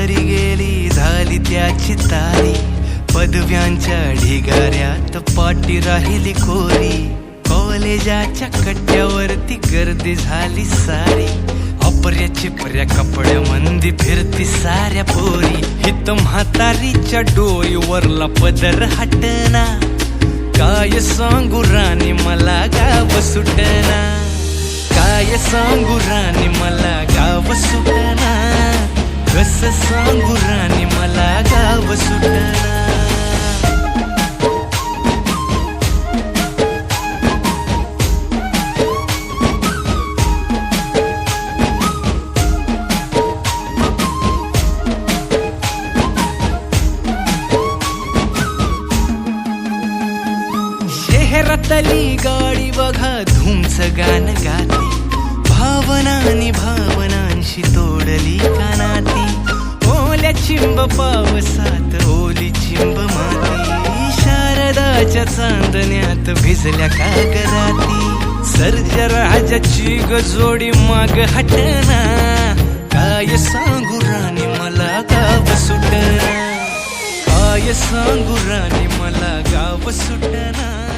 सरी गेली झाली त्याची तारी. पदव्यांच्या ढिगाऱ्यात पाटी राहिली कोरी कॉलेजाच्या कट्ट्यावरती गर्दी झाली सारी. अपऱ्या चिपऱ्या कपड्या मंदी फिरती साऱ्या पोरी. हित म्हातारीच्या डोईवरला पदर हटना. काय सांगू राणी मला गाव सुटना. काय सांगू राणी मला गाव सुटना. कस सांगू राणी मला गाव सुटणार. शहरातली गाडी बघा धुमच गाणं गाते. भावना आणि भावना कशी तोडली कानाती? ओल्या चिंब पावसात ओली चिंब माती. शारदाच्या चांदण्यात भिजल्या कागराती सर्ज राजाची गजोडी माग हटना. काय सांगू राणी मला गाव सुटना. काय सांगू राणी मला गाव सुटना.